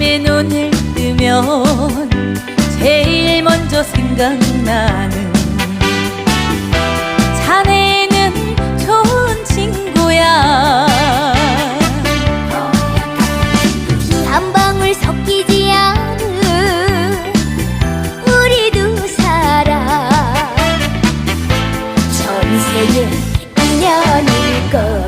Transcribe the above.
아침에 눈을 뜨면 제일 먼저 생각나는 자네는 좋은 친구야. 한 방울 섞이지 않은 우리 두 사람 전 세계 인연일 걸.